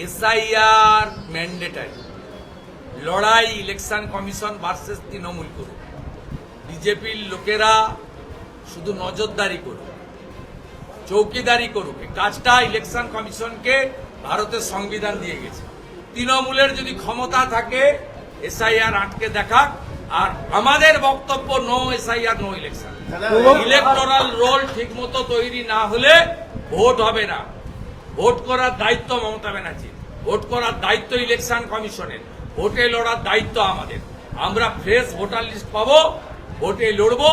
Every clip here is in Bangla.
এসআইআর ম্যান্ডেটারি লড়াই ইলেকশন কমিশন ভার্সেস তৃণমূল করুক। বিজেপির লোকেরা শুধু নজরদারি করুক চৌকিদারি করুক। কাজটা ইলেকশন কমিশনকে ভারতের সংবিধান দিয়ে গেছে। তৃণমূলের যদি ক্ষমতা থাকে এসআইআর আটকে দেখাক। আর আমাদের বক্তব্য no SIR no election electoral roll ঠিকমতো তৈরি না হলে ভোট হবে না। ভোট করার দায়িত্ব মমতা ব্যানার্জির ভোট করার দায়িত্ব ইলেকশন কমিশনের। ভোটে লড়ার দায়িত্ব আমাদের। আমরা ফ্রেশ ভোটার লিস্ট পাবো, ভোটে লড়বো,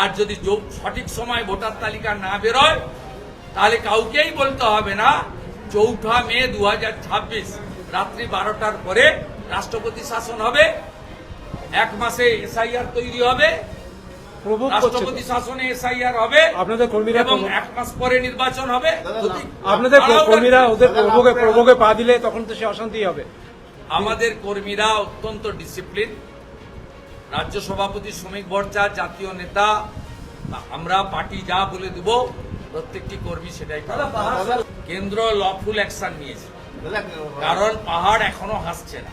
আর যদি সঠিক সময় ভোটার তালিকা না বেরোয়, তাহলে কাউকেই বলতে হবে না, চৌঠা মে দু ছাব্বিশ, রাত্রি বারোটার পরে রাষ্ট্রপতি শাসন হবে, এক মাসে এসআইআর তৈরি হবে রাষ্ট্রপতি শাসনে এসআইআর হবে আপনাদের কর্মীরা এবং এক মাস পরে নির্বাচন হবে। আপনাদের কর্মীরা ওদের তারা- প্রভোগে প্রভোগে পা দিলে তখন তো সে অশান্তি হবে। আমাদের কর্মীরা অত্যন্ত ডিসিপ্লিন রাজ্য সভাপতি শ্রমিক ভট্টাচার্য জাতীয় নেতা আমরা পার্টি যা বলে দেব প্রত্যেকটি কর্মী সেটাই কেন্দ্র লফুল অ্যাকশন নিয়েছে। কারণ পাহাড় এখনও হাসছে না।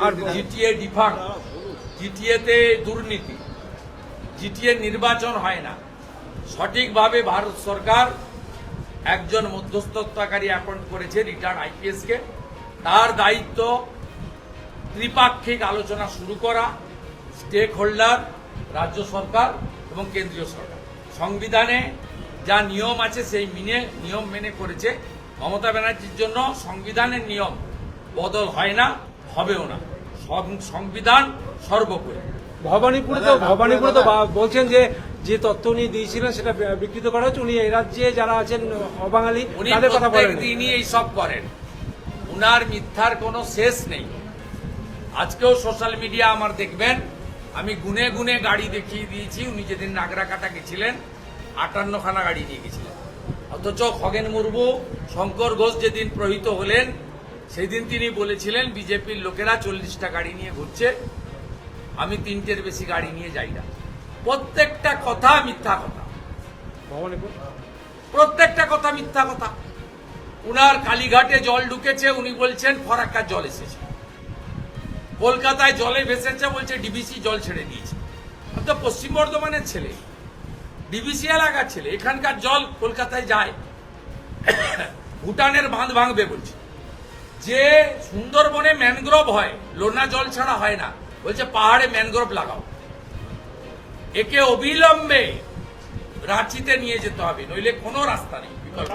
আর জিটিএ ডিফাং জিটিএতে দুর্নীতি। জিটিএ নির্বাচন হয় না। সঠিকভাবে ভারত সরকার একজন মধ্যস্থতাকারী অ্যাপয়েন্ট করেছে রিটার্ন আইপিএস কে। তার দায়িত্ব ত্রিপাক্ষিক আলোচনা শুরু করা স্টেক হোল্ডার রাজ্য সরকার এবং কেন্দ্রীয় সরকার। সংবিধানে যা নিয়ম আছে সেই মিনে, নিয়ম মেনে করেছে। মমতা ব্যানার্জির জন্য সংবিধানের নিয়ম বদল হয় না, হবেও না। সংবিধান সর্বোপরি। ভবানীপুরে তো ভবানীপুরে তো বলছেন যে যে তথ্য উনি দিয়েছিলেন সেটা বিকৃত করা হচ্ছে উনি এই রাজ্যে যারা আছেন অবাঙালি তাদের কথা বলেন দিনই এইসব করেন। উনার মিথ্যার কোনো শেষ নেই। আজকেও সোশ্যাল মিডিয়া আমার দেখবেন আমি গুনে গুনে গাড়ি দেখিয়ে দিয়েছি। উনি যেদিন নাগরাকাটা গেছিলেন আটান্নখানা গাড়ি নিয়ে গেছিলেন। অথচ খগেন মুর্মু শঙ্কর ঘোষ যেদিন প্রহিত হলেন সেদিন তিনি বলেছিলেন বিজেপির লোকেরা চল্লিশটা গাড়ি নিয়ে ঘুরছে। আমি তিনটের বেশি গাড়ি নিয়ে যাই না। প্রত্যেকটা কথা মিথ্যা কথা। প্রত্যেকটা কথা মিথ্যা কথা। উনার কালীঘাটে জল ঢুকেছে, উনি বলছেন ফরাক্কার জল এসেছে। কলকাতায় জলে ভেসেছে বলছে, ডিবিসি জল ছেড়ে দিয়েছে। তো পশ্চিম বর্ধমানের ছেলে। ডিবিসি এলাকার ছেলে। এখানকার জল কলকাতায় যায়। ভুটানের বাঁধ ভাঙবে বলছে। যে সুন্দরবনে ম্যানগ্রোভ হয়, লোনা জল ছাড়া হয় না। বলছে, পাহাড়ে ম্যানগ্রোভ লাগাও। একে অবিলম্বে রাঁচিতে নিয়ে যেতে হবে, নইলে কোনো রাস্তা নেই বিকল্প।